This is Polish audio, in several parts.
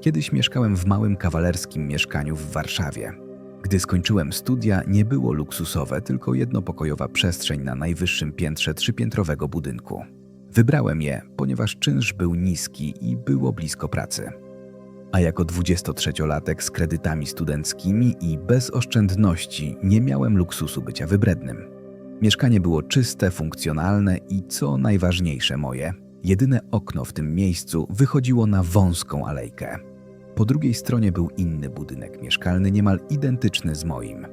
Kiedyś mieszkałem w małym kawalerskim mieszkaniu w Warszawie. Gdy skończyłem studia, nie było luksusowe, tylko jednopokojowa przestrzeń na najwyższym piętrze trzypiętrowego budynku. Wybrałem je, ponieważ czynsz był niski i było blisko pracy. A jako 23-latek z kredytami studenckimi i bez oszczędności nie miałem luksusu bycia wybrednym. Mieszkanie było czyste, funkcjonalne i co najważniejsze moje, jedyne okno w tym miejscu wychodziło na wąską alejkę. Po drugiej stronie był inny budynek mieszkalny, niemal identyczny z moim.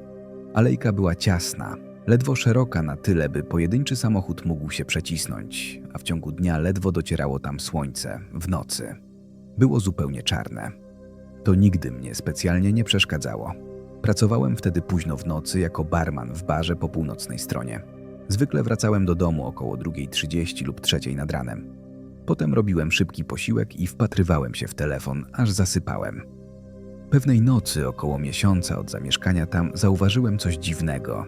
Alejka była ciasna, ledwo szeroka na tyle, by pojedynczy samochód mógł się przecisnąć, a w ciągu dnia ledwo docierało tam słońce, w nocy. Było zupełnie czarne. To nigdy mnie specjalnie nie przeszkadzało. Pracowałem wtedy późno w nocy jako barman w barze po północnej stronie. Zwykle wracałem do domu około 2.30 lub 3.00 nad ranem. Potem robiłem szybki posiłek i wpatrywałem się w telefon, aż zasypałem. Pewnej nocy, około miesiąca od zamieszkania tam, zauważyłem coś dziwnego.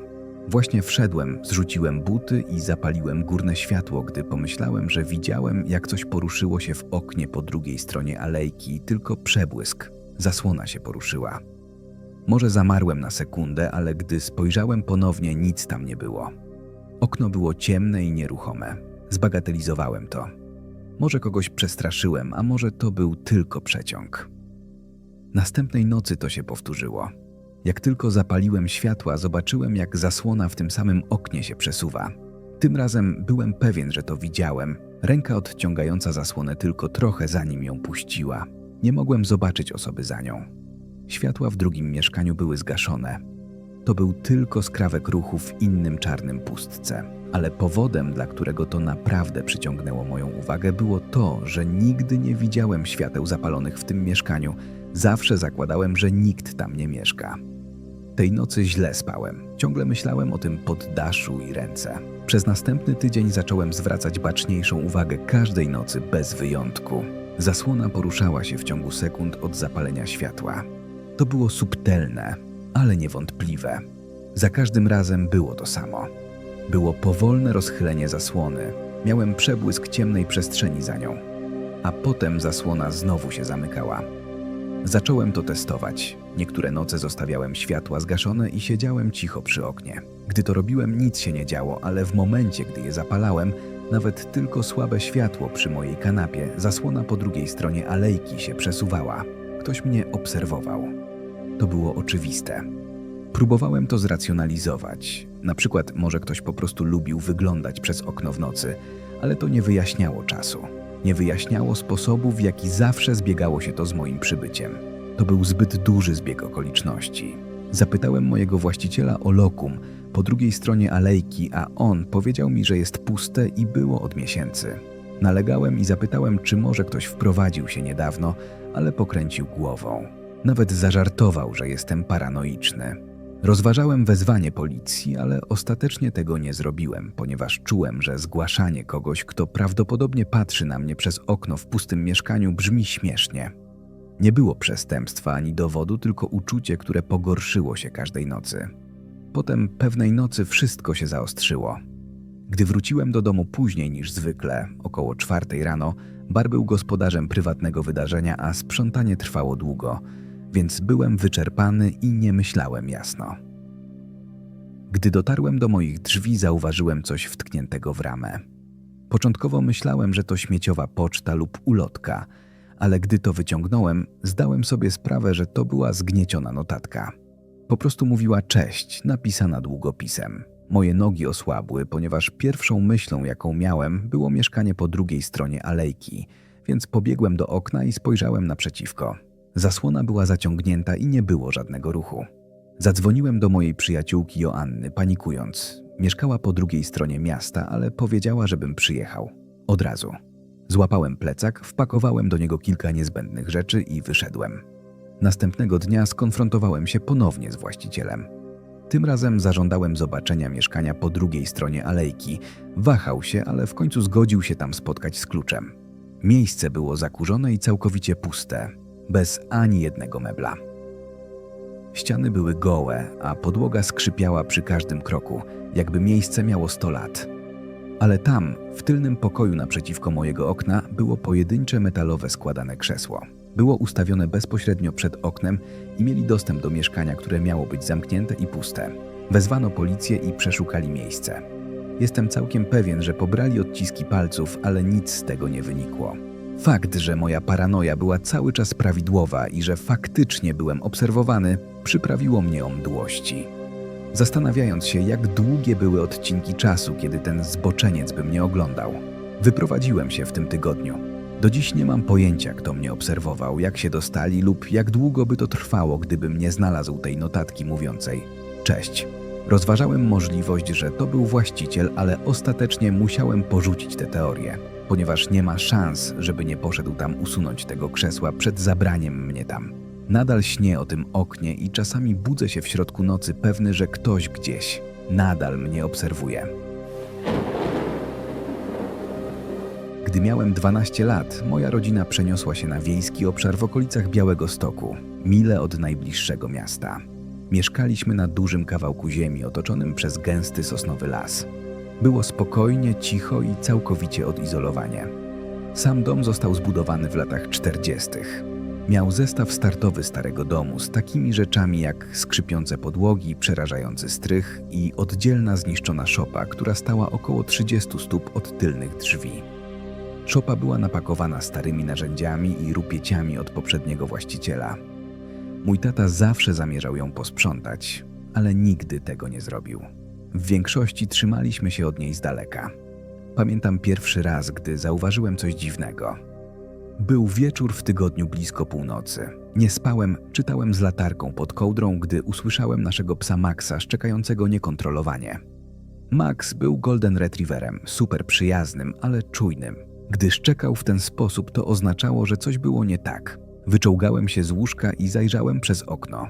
Właśnie wszedłem, zrzuciłem buty i zapaliłem górne światło, gdy pomyślałem, że widziałem, jak coś poruszyło się w oknie po drugiej stronie alejki, tylko przebłysk. Zasłona się poruszyła. Może zamarłem na sekundę, ale gdy spojrzałem ponownie, nic tam nie było. Okno było ciemne i nieruchome. Zbagatelizowałem to. Może kogoś przestraszyłem, a może to był tylko przeciąg. Następnej nocy to się powtórzyło. Jak tylko zapaliłem światła, zobaczyłem, jak zasłona w tym samym oknie się przesuwa. Tym razem byłem pewien, że to widziałem. Ręka odciągająca zasłonę tylko trochę zanim ją puściła. Nie mogłem zobaczyć osoby za nią. Światła w drugim mieszkaniu były zgaszone. To był tylko skrawek ruchu w innym czarnym pustce. Ale powodem, dla którego to naprawdę przyciągnęło moją uwagę, było to, że nigdy nie widziałem świateł zapalonych w tym mieszkaniu. Zawsze zakładałem, że nikt tam nie mieszka. Tej nocy źle spałem. Ciągle myślałem o tym poddaszu i ręce. Przez następny tydzień zacząłem zwracać baczniejszą uwagę każdej nocy bez wyjątku. Zasłona poruszała się w ciągu sekund od zapalenia światła. To było subtelne, ale niewątpliwe. Za każdym razem było to samo. Było powolne rozchylenie zasłony. Miałem przebłysk ciemnej przestrzeni za nią. A potem zasłona znowu się zamykała. Zacząłem to testować. Niektóre noce zostawiałem światła zgaszone i siedziałem cicho przy oknie. Gdy to robiłem, nic się nie działo, ale w momencie, gdy je zapalałem, nawet tylko słabe światło przy mojej kanapie, zasłona po drugiej stronie alejki się przesuwała. Ktoś mnie obserwował. To było oczywiste. Próbowałem to zracjonalizować. Na przykład, może ktoś po prostu lubił wyglądać przez okno w nocy, ale to nie wyjaśniało czasu. Nie wyjaśniało sposobu, w jaki zawsze zbiegało się to z moim przybyciem. To był zbyt duży zbieg okoliczności. Zapytałem mojego właściciela o lokum po drugiej stronie alejki, a on powiedział mi, że jest puste i było od miesięcy. Nalegałem i zapytałem, czy może ktoś wprowadził się niedawno, ale pokręcił głową. Nawet zażartował, że jestem paranoiczny. Rozważałem wezwanie policji, ale ostatecznie tego nie zrobiłem, ponieważ czułem, że zgłaszanie kogoś, kto prawdopodobnie patrzy na mnie przez okno w pustym mieszkaniu, brzmi śmiesznie. Nie było przestępstwa ani dowodu, tylko uczucie, które pogorszyło się każdej nocy. Potem pewnej nocy wszystko się zaostrzyło. Gdy wróciłem do domu później niż zwykle, około czwartej rano, bar był gospodarzem prywatnego wydarzenia, a sprzątanie trwało długo, więc byłem wyczerpany i nie myślałem jasno. Gdy dotarłem do moich drzwi, zauważyłem coś wtkniętego w ramę. Początkowo myślałem, że to śmieciowa poczta lub ulotka, ale gdy to wyciągnąłem, zdałem sobie sprawę, że to była zgnieciona notatka. Po prostu mówiła cześć, napisana długopisem. Moje nogi osłabły, ponieważ pierwszą myślą, jaką miałem, było mieszkanie po drugiej stronie alejki, więc pobiegłem do okna i spojrzałem naprzeciwko. Zasłona była zaciągnięta i nie było żadnego ruchu. Zadzwoniłem do mojej przyjaciółki Joanny, panikując. Mieszkała po drugiej stronie miasta, ale powiedziała, żebym przyjechał. Od razu. Złapałem plecak, wpakowałem do niego kilka niezbędnych rzeczy i wyszedłem. Następnego dnia skonfrontowałem się ponownie z właścicielem. Tym razem zażądałem zobaczenia mieszkania po drugiej stronie alejki. Wahał się, ale w końcu zgodził się tam spotkać z kluczem. Miejsce było zakurzone i całkowicie puste, bez ani jednego mebla. Ściany były gołe, a podłoga skrzypiała przy każdym kroku, jakby miejsce miało 100 lat. Ale tam, w tylnym pokoju naprzeciwko mojego okna, było pojedyncze metalowe składane krzesło. Było ustawione bezpośrednio przed oknem i mieli dostęp do mieszkania, które miało być zamknięte i puste. Wezwano policję i przeszukali miejsce. Jestem całkiem pewien, że pobrali odciski palców, ale nic z tego nie wynikło. Fakt, że moja paranoja była cały czas prawidłowa i że faktycznie byłem obserwowany, przyprawiło mnie o mdłości. Zastanawiając się, jak długie były odcinki czasu, kiedy ten zboczeniec by mnie oglądał. Wyprowadziłem się w tym tygodniu. Do dziś nie mam pojęcia, kto mnie obserwował, jak się dostali lub jak długo by to trwało, gdybym nie znalazł tej notatki mówiącej Cześć. Rozważałem możliwość, że to był właściciel, ale ostatecznie musiałem porzucić tę teorię, ponieważ nie ma szans, żeby nie poszedł tam usunąć tego krzesła przed zabraniem mnie tam. Nadal śnię o tym oknie i czasami budzę się w środku nocy pewny, że ktoś gdzieś nadal mnie obserwuje. Gdy miałem 12 lat, moja rodzina przeniosła się na wiejski obszar w okolicach Białego Stoku, mile od najbliższego miasta. Mieszkaliśmy na dużym kawałku ziemi otoczonym przez gęsty sosnowy las. Było spokojnie, cicho i całkowicie odizolowanie. Sam dom został zbudowany w latach 40. Miał zestaw startowy starego domu z takimi rzeczami jak skrzypiące podłogi, przerażający strych i oddzielna zniszczona szopa, która stała około 30 stóp od tylnych drzwi. Szopa była napakowana starymi narzędziami i rupieciami od poprzedniego właściciela. Mój tata zawsze zamierzał ją posprzątać, ale nigdy tego nie zrobił. W większości trzymaliśmy się od niej z daleka. Pamiętam pierwszy raz, gdy zauważyłem coś dziwnego. Był wieczór w tygodniu blisko północy. Nie spałem, czytałem z latarką pod kołdrą, gdy usłyszałem naszego psa Maxa szczekającego niekontrolowanie. Max był golden retrieverem, super przyjaznym, ale czujnym. Gdy szczekał w ten sposób, to oznaczało, że coś było nie tak. Wyczołgałem się z łóżka i zajrzałem przez okno.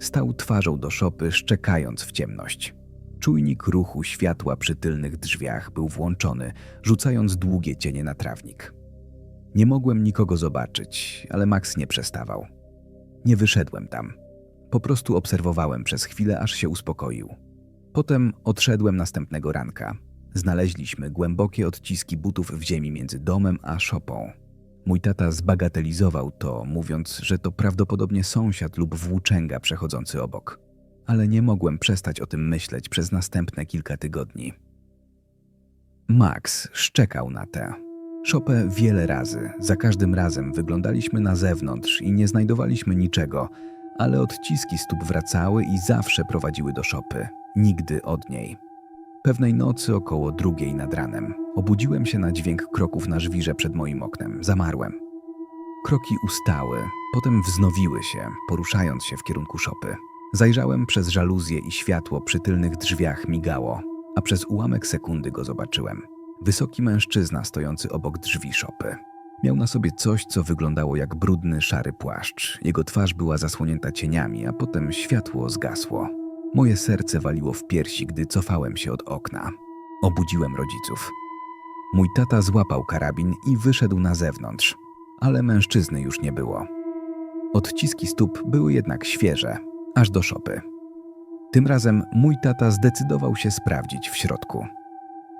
Stał twarzą do szopy, szczekając w ciemność. Czujnik ruchu światła przy tylnych drzwiach był włączony, rzucając długie cienie na trawnik. Nie mogłem nikogo zobaczyć, ale Max nie przestawał. Nie wyszedłem tam. Po prostu obserwowałem przez chwilę, aż się uspokoił. Potem odszedłem następnego ranka. Znaleźliśmy głębokie odciski butów w ziemi między domem a szopą. Mój tata zbagatelizował to, mówiąc, że to prawdopodobnie sąsiad lub włóczęga przechodzący obok. Ale nie mogłem przestać o tym myśleć przez następne kilka tygodni. Max szczekał na tę szopę wiele razy. Za każdym razem wyglądaliśmy na zewnątrz i nie znajdowaliśmy niczego, ale odciski stóp wracały i zawsze prowadziły do szopy. Nigdy od niej. Pewnej nocy około drugiej nad ranem obudziłem się na dźwięk kroków na żwirze przed moim oknem. Zamarłem. Kroki ustały, potem wznowiły się, poruszając się w kierunku szopy. Zajrzałem przez żaluzję i światło przy tylnych drzwiach migało, a przez ułamek sekundy go zobaczyłem. Wysoki mężczyzna stojący obok drzwi szopy. Miał na sobie coś, co wyglądało jak brudny, szary płaszcz. Jego twarz była zasłonięta cieniami, a potem światło zgasło. Moje serce waliło w piersi, gdy cofałem się od okna. Obudziłem rodziców. Mój tata złapał karabin i wyszedł na zewnątrz, ale mężczyzny już nie było. Odciski stóp były jednak świeże, aż do szopy. Tym razem mój tata zdecydował się sprawdzić w środku.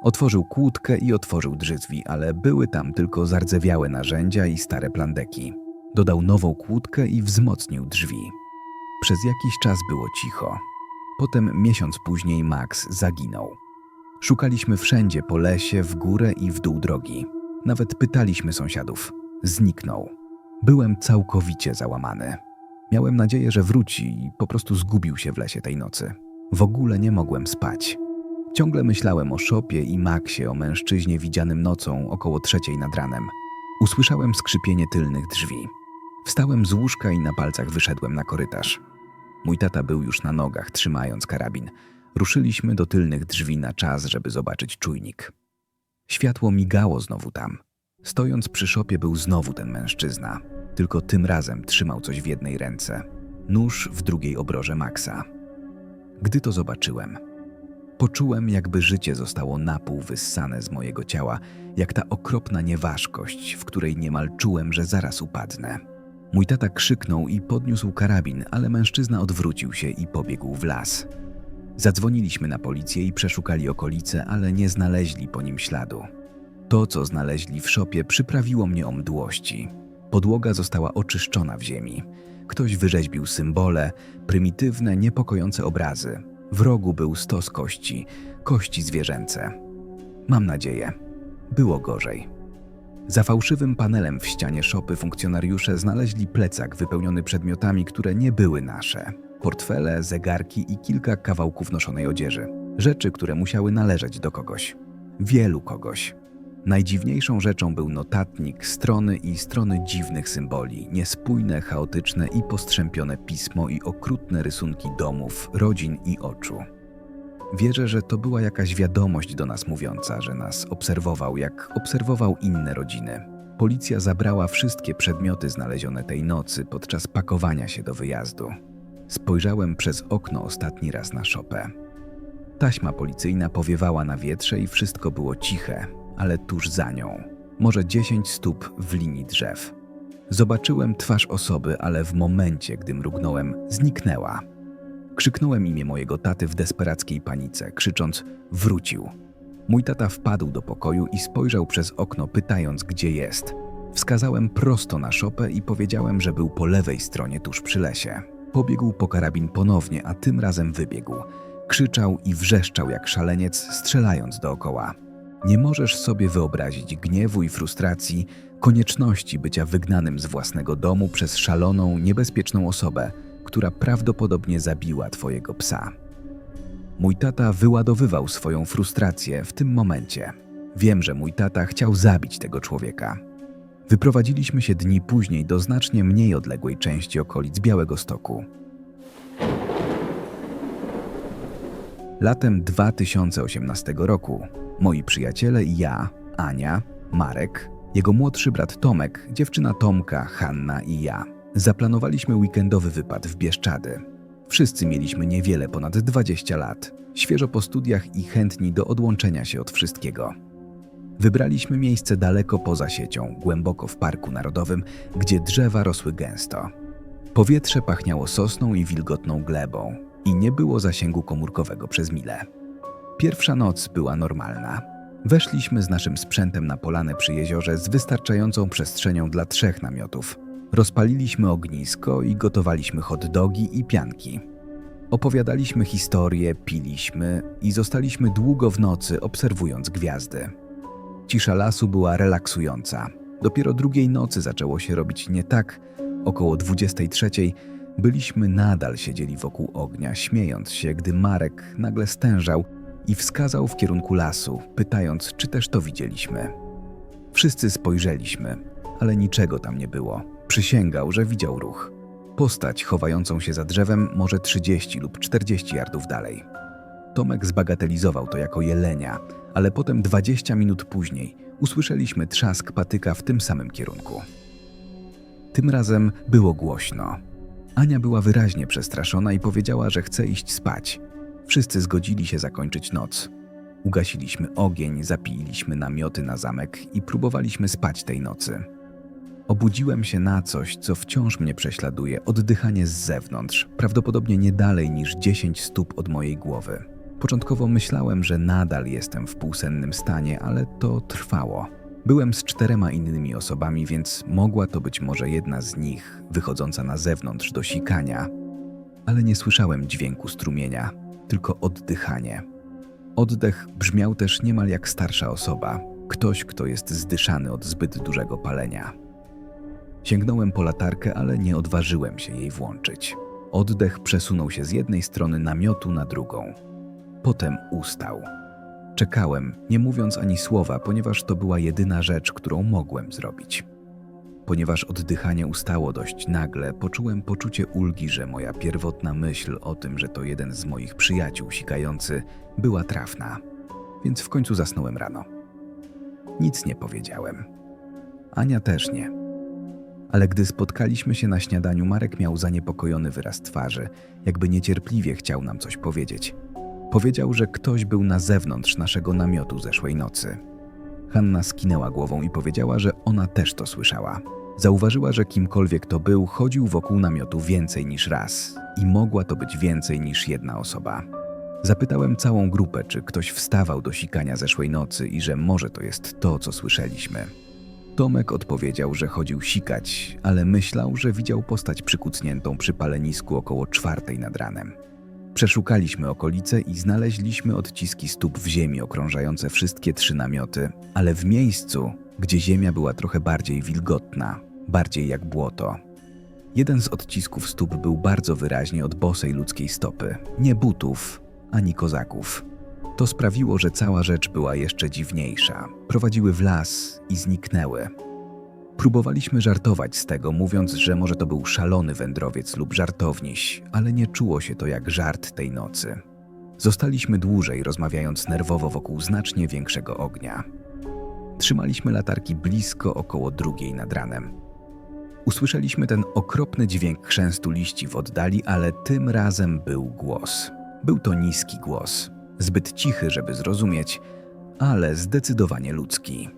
Otworzył kłódkę i otworzył drzwi, ale były tam tylko zardzewiałe narzędzia i stare plandeki. Dodał nową kłódkę i wzmocnił drzwi. Przez jakiś czas było cicho. Potem miesiąc później Max zaginął. Szukaliśmy wszędzie po lesie, w górę i w dół drogi. Nawet pytaliśmy sąsiadów. Zniknął. Byłem całkowicie załamany. Miałem nadzieję, że wróci i po prostu zgubił się w lesie tej nocy. W ogóle nie mogłem spać. Ciągle myślałem o szopie i Maxie, o mężczyźnie widzianym nocą około trzeciej nad ranem. Usłyszałem skrzypienie tylnych drzwi. Wstałem z łóżka i na palcach wyszedłem na korytarz. Mój tata był już na nogach, trzymając karabin. Ruszyliśmy do tylnych drzwi na czas, żeby zobaczyć czujnik. Światło migało znowu tam. Stojąc przy szopie był znowu ten mężczyzna, tylko tym razem trzymał coś w jednej ręce, nóż w drugiej obroże Maxa. Gdy to zobaczyłem, poczułem, jakby życie zostało napół wyssane z mojego ciała, jak ta okropna nieważkość, w której niemal czułem, że zaraz upadnę. Mój tata krzyknął i podniósł karabin, ale mężczyzna odwrócił się i pobiegł w las. Zadzwoniliśmy na policję i przeszukali okolice, ale nie znaleźli po nim śladu. To, co znaleźli w szopie, przyprawiło mnie o mdłości. Podłoga została oczyszczona w ziemi. Ktoś wyrzeźbił symbole, prymitywne, niepokojące obrazy. W rogu był stos kości, kości zwierzęce. Mam nadzieję, było gorzej. Za fałszywym panelem w ścianie szopy funkcjonariusze znaleźli plecak wypełniony przedmiotami, które nie były nasze. Portfele, zegarki i kilka kawałków noszonej odzieży. Rzeczy, które musiały należeć do kogoś. Wielu kogoś. Najdziwniejszą rzeczą był notatnik, strony i strony dziwnych symboli, niespójne, chaotyczne i postrzępione pismo i okrutne rysunki domów, rodzin i oczu. Wierzę, że to była jakaś wiadomość do nas mówiąca, że nas obserwował, jak obserwował inne rodziny. Policja zabrała wszystkie przedmioty znalezione tej nocy podczas pakowania się do wyjazdu. Spojrzałem przez okno ostatni raz na szopę. Taśma policyjna powiewała na wietrze i wszystko było ciche, ale tuż za nią, może 10 stóp w linii drzew. Zobaczyłem twarz osoby, ale w momencie, gdy mrugnąłem, zniknęła. Krzyknąłem imię mojego taty w desperackiej panice, krzycząc: Wrócił. Mój tata wpadł do pokoju i spojrzał przez okno, pytając, gdzie jest. Wskazałem prosto na szopę i powiedziałem, że był po lewej stronie tuż przy lesie. Pobiegł po karabin ponownie, a tym razem wybiegł. Krzyczał i wrzeszczał jak szaleniec, strzelając dookoła. Nie możesz sobie wyobrazić gniewu i frustracji, konieczności bycia wygnanym z własnego domu przez szaloną, niebezpieczną osobę, która prawdopodobnie zabiła twojego psa. Mój tata wyładowywał swoją frustrację w tym momencie. Wiem, że mój tata chciał zabić tego człowieka. Wyprowadziliśmy się dni później do znacznie mniej odległej części okolic Białego Stoku. Latem 2018 roku moi przyjaciele i ja, Ania, Marek, jego młodszy brat Tomek, dziewczyna Tomka, Hanna i ja zaplanowaliśmy weekendowy wypad w Bieszczady. Wszyscy mieliśmy niewiele ponad 20 lat, świeżo po studiach i chętni do odłączenia się od wszystkiego. Wybraliśmy miejsce daleko poza siecią, głęboko w parku narodowym, gdzie drzewa rosły gęsto. Powietrze pachniało sosną i wilgotną glebą i nie było zasięgu komórkowego przez mile. Pierwsza noc była normalna. Weszliśmy z naszym sprzętem na polanę przy jeziorze z wystarczającą przestrzenią dla trzech namiotów. Rozpaliliśmy ognisko i gotowaliśmy hot dogi i pianki. Opowiadaliśmy historie, piliśmy i zostaliśmy długo w nocy obserwując gwiazdy. Cisza lasu była relaksująca. Dopiero drugiej nocy zaczęło się robić nie tak. Około 23 byliśmy nadal siedzieli wokół ognia, śmiejąc się, gdy Marek nagle stężał i wskazał w kierunku lasu, pytając, czy też to widzieliśmy. Wszyscy spojrzeliśmy, ale niczego tam nie było. Przysięgał, że widział ruch. Postać chowającą się za drzewem może 30 lub 40 yardów dalej. Tomek zbagatelizował to jako jelenia, ale potem 20 minut później usłyszeliśmy trzask patyka w tym samym kierunku. Tym razem było głośno. Ania była wyraźnie przestraszona i powiedziała, że chce iść spać. Wszyscy zgodzili się zakończyć noc. Ugasiliśmy ogień, zapiliśmy namioty na zamek i próbowaliśmy spać tej nocy. Obudziłem się na coś, co wciąż mnie prześladuje oddychanie z zewnątrz, prawdopodobnie nie dalej niż 10 stóp od mojej głowy. Początkowo myślałem, że nadal jestem w półsennym stanie, ale to trwało. Byłem z czterema innymi osobami, więc mogła to być może jedna z nich, wychodząca na zewnątrz do sikania, ale nie słyszałem dźwięku strumienia, tylko oddychanie. Oddech brzmiał też niemal jak starsza osoba, ktoś, kto jest zdyszany od zbyt dużego palenia. Sięgnąłem po latarkę, ale nie odważyłem się jej włączyć. Oddech przesunął się z jednej strony namiotu na drugą. Potem ustał. Czekałem, nie mówiąc ani słowa, ponieważ to była jedyna rzecz, którą mogłem zrobić. Ponieważ oddychanie ustało dość nagle, poczułem poczucie ulgi, że moja pierwotna myśl o tym, że to jeden z moich przyjaciół sikający, była trafna. Więc w końcu zasnąłem rano. Nic nie powiedziałem. Ania też nie. Ale gdy spotkaliśmy się na śniadaniu, Marek miał zaniepokojony wyraz twarzy, jakby niecierpliwie chciał nam coś powiedzieć. Powiedział, że ktoś był na zewnątrz naszego namiotu zeszłej nocy. Hanna skinęła głową i powiedziała, że ona też to słyszała. Zauważyła, że kimkolwiek to był, chodził wokół namiotu więcej niż raz i mogła to być więcej niż jedna osoba. Zapytałem całą grupę, czy ktoś wstawał do sikania zeszłej nocy i że może to jest to, co słyszeliśmy. Tomek odpowiedział, że chodził sikać, ale myślał, że widział postać przykucniętą przy palenisku około czwartej nad ranem. Przeszukaliśmy okolice i znaleźliśmy odciski stóp w ziemi okrążające wszystkie trzy namioty, ale w miejscu, gdzie ziemia była trochę bardziej wilgotna, bardziej jak błoto. Jeden z odcisków stóp był bardzo wyraźnie od bosej ludzkiej stopy, nie butów ani kozaków. To sprawiło, że cała rzecz była jeszcze dziwniejsza. Prowadziły w las i zniknęły. Próbowaliśmy żartować z tego, mówiąc, że może to był szalony wędrowiec lub żartowniś, ale nie czuło się to jak żart tej nocy. Zostaliśmy dłużej, rozmawiając nerwowo wokół znacznie większego ognia. Trzymaliśmy latarki blisko około drugiej nad ranem. Usłyszeliśmy ten okropny dźwięk chrzęstu liści w oddali, ale tym razem był głos. Był to niski głos, zbyt cichy, żeby zrozumieć, ale zdecydowanie ludzki.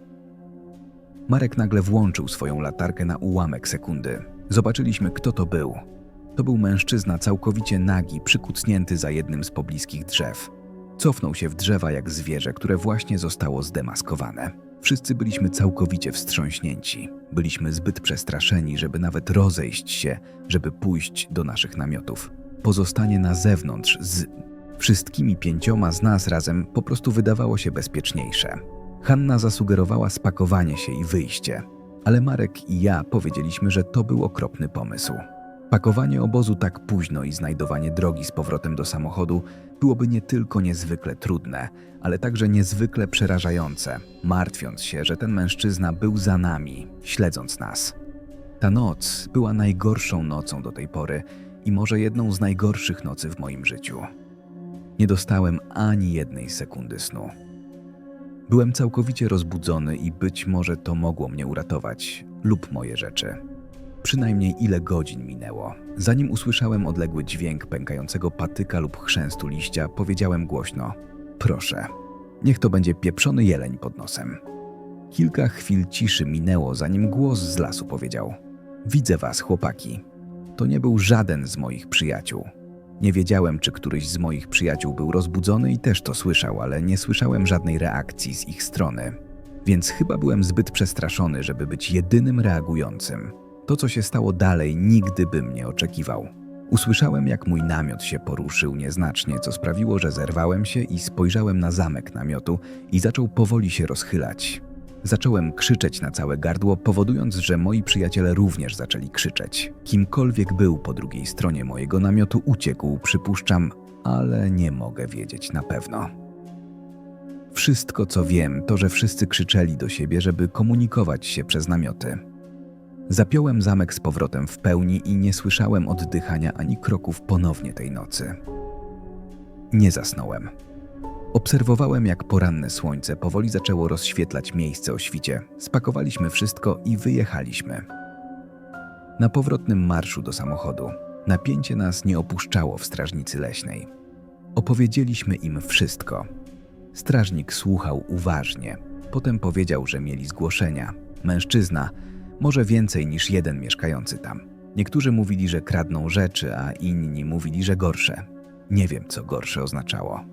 Marek nagle włączył swoją latarkę na ułamek sekundy. Zobaczyliśmy, kto to był. To był mężczyzna całkowicie nagi, przykucnięty za jednym z pobliskich drzew. Cofnął się w drzewa jak zwierzę, które właśnie zostało zdemaskowane. Wszyscy byliśmy całkowicie wstrząśnięci. Byliśmy zbyt przestraszeni, żeby nawet rozejść się, żeby pójść do naszych namiotów. Pozostanie na zewnątrz z wszystkimi pięcioma z nas razem po prostu wydawało się bezpieczniejsze. Hanna zasugerowała spakowanie się i wyjście, ale Marek i ja powiedzieliśmy, że to był okropny pomysł. Pakowanie obozu tak późno i znajdowanie drogi z powrotem do samochodu byłoby nie tylko niezwykle trudne, ale także niezwykle przerażające, martwiąc się, że ten mężczyzna był za nami, śledząc nas. Ta noc była najgorszą nocą do tej pory i może jedną z najgorszych nocy w moim życiu. Nie dostałem ani jednej sekundy snu. Byłem całkowicie rozbudzony i być może to mogło mnie uratować lub moje rzeczy. Przynajmniej ile godzin minęło. Zanim usłyszałem odległy dźwięk pękającego patyka lub chrzęstu liścia, powiedziałem głośno: Proszę, niech to będzie pieprzony jeleń pod nosem. Kilka chwil ciszy minęło, zanim głos z lasu powiedział: Widzę was, chłopaki. To nie był żaden z moich przyjaciół. Nie wiedziałem, czy któryś z moich przyjaciół był rozbudzony i też to słyszał, ale nie słyszałem żadnej reakcji z ich strony. Więc chyba byłem zbyt przestraszony, żeby być jedynym reagującym. To, co się stało dalej, nigdy bym nie oczekiwał. Usłyszałem, jak mój namiot się poruszył nieznacznie, co sprawiło, że zerwałem się i spojrzałem na zamek namiotu i zaczął powoli się rozchylać. Zacząłem krzyczeć na całe gardło, powodując, że moi przyjaciele również zaczęli krzyczeć. Kimkolwiek był po drugiej stronie mojego namiotu uciekł, przypuszczam, ale nie mogę wiedzieć na pewno. Wszystko, co wiem, to, że wszyscy krzyczeli do siebie, żeby komunikować się przez namioty. Zapiąłem zamek z powrotem w pełni i nie słyszałem oddychania ani kroków ponownie tej nocy. Nie zasnąłem. Obserwowałem, jak poranne słońce powoli zaczęło rozświetlać miejsce o świcie. Spakowaliśmy wszystko i wyjechaliśmy. Na powrotnym marszu do samochodu napięcie nas nie opuszczało w strażnicy leśnej. Opowiedzieliśmy im wszystko. Strażnik słuchał uważnie. Potem powiedział, że mieli zgłoszenia. Mężczyzna, może więcej niż jeden mieszkający tam. Niektórzy mówili, że kradną rzeczy, a inni mówili, że gorsze. Nie wiem, co gorsze oznaczało.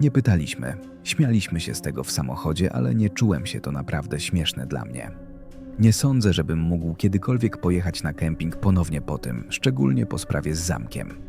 Nie pytaliśmy. Śmialiśmy się z tego w samochodzie, ale nie czułem się to naprawdę śmieszne dla mnie. Nie sądzę, żebym mógł kiedykolwiek pojechać na kemping ponownie po tym, szczególnie po sprawie z zamkiem.